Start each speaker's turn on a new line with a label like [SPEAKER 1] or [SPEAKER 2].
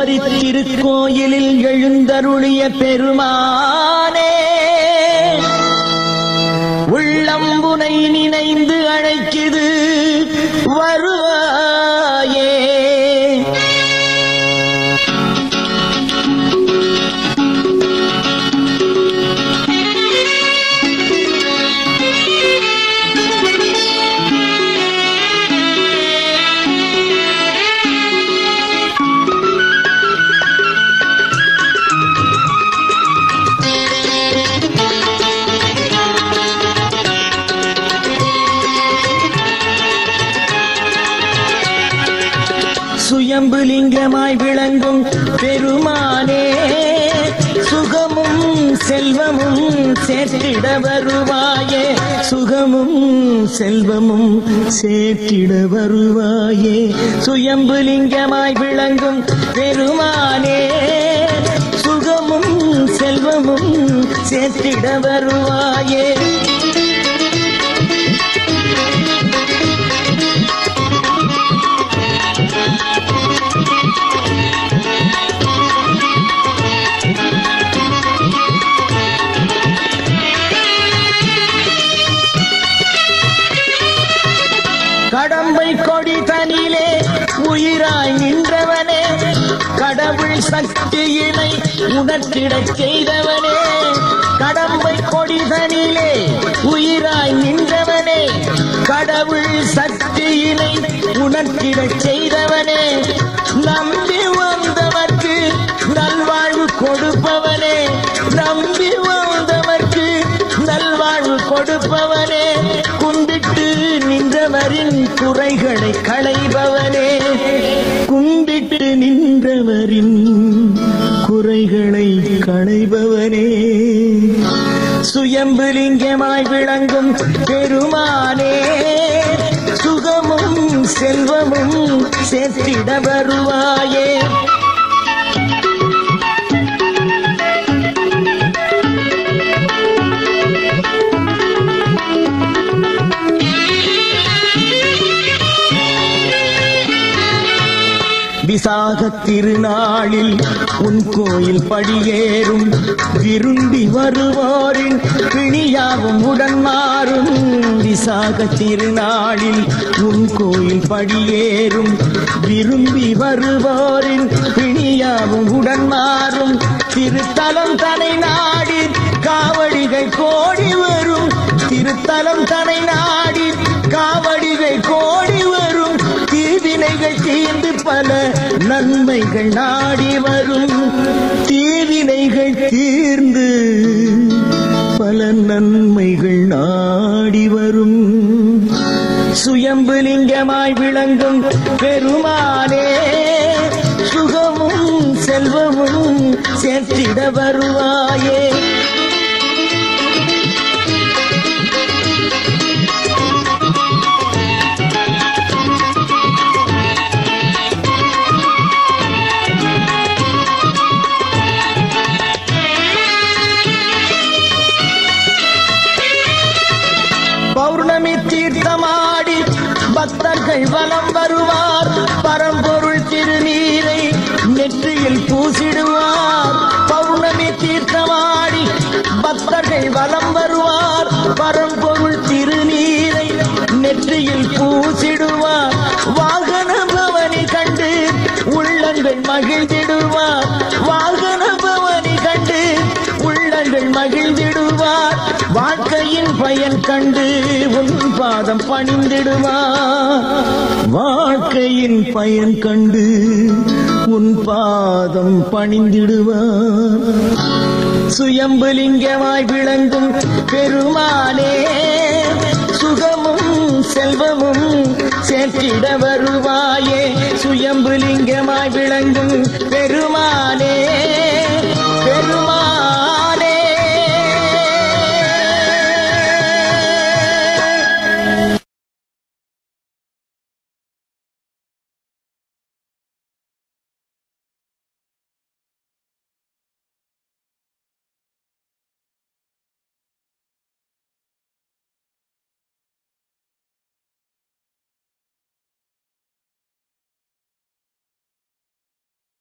[SPEAKER 1] உபரி திருக்கோயிலில் எழுந்தருளிய பெருமானே. சுயம்பு லிங்கமாய் விளங்கும் பெருமானே சுகமும் செல்வமும் சேர்த்திட வருவாயே சுகமும் செல்வமும் சேர்த்திட வருவாயே. சுயம்பு லிங்கமாய் விளங்கும் பெருமானே சுகமும் செல்வமும் சேர்த்திட வருவாயே. உயிராய் நின்றவனே கடவுள் சக்தியினை உணர்த்திடச் செய்தவனே. கடம்பை கொடிதனிலே உயிராய் நின்றவனே கடவுள் சக்தியினை உணர்த்திடச் செய்தவனே. நம்பி வந்தவர்க்கு நல்வாழ்வு கொடுப்பவனே. நம்பி வந்தவர்க்கு நல்வாழ்வு கொடுப்பவனே. நின்றவரின் குறைகளை களைபவனே. கும்பிட்டு நின்றவரின் குறைகளை களைபவனே. சுயம்புலிங்கமாய் விளங்கும் பெருமானே. சுகமும் செல்வமும் சேர்த்திட வருவாயே. விசாக திருநாளில் உன் கோயில் படியேறும். விரும்பி வருவோரின் பிணியாவும் உடன் மாறும். விசாக திருநாளில் உன் கோயில் படியேறும். விரும்பி வருவோரின் பிணியாவும் உடன் மாறும். திருத்தலம் தனை நாடி காவடிகள் கோடி வரும். திருத்தலம் தனை நாடி காவடிகள் கோடி வரும். தீவினைகள் தீர்ந்து பல நன்மைகள் நாடி வரும். தீவினைகள் தீர்ந்து பல நன்மைகள் நாடி வரும். சுயம்புலிங்கமாய் விளங்கும் பெருமானே சுகமும் செல்வமும் சேர்த்திட வருவாயே. பக்தர்கள் வலம் வருவார். பரம்பொருள் திருநீரை நெற்றியில் பூசிடுவார். பௌர்ணமி தீர்த்தமாடி பக்தர்கள் வலம் வருவார். பரம்பொருள் திருநீரை நெற்றியில் பூசிடுவார். வாழ்க்கையின் கண்டு உன் பாதம் பணிந்திடுவா வாழ்க்கையின் பயன் கண்டு உன் பாதம் பணிந்திடுவா சுயம்புலிங்கமாய் விளங்கும் பெருமானே சுகமும் செல்வமும் சேர்த்திடவ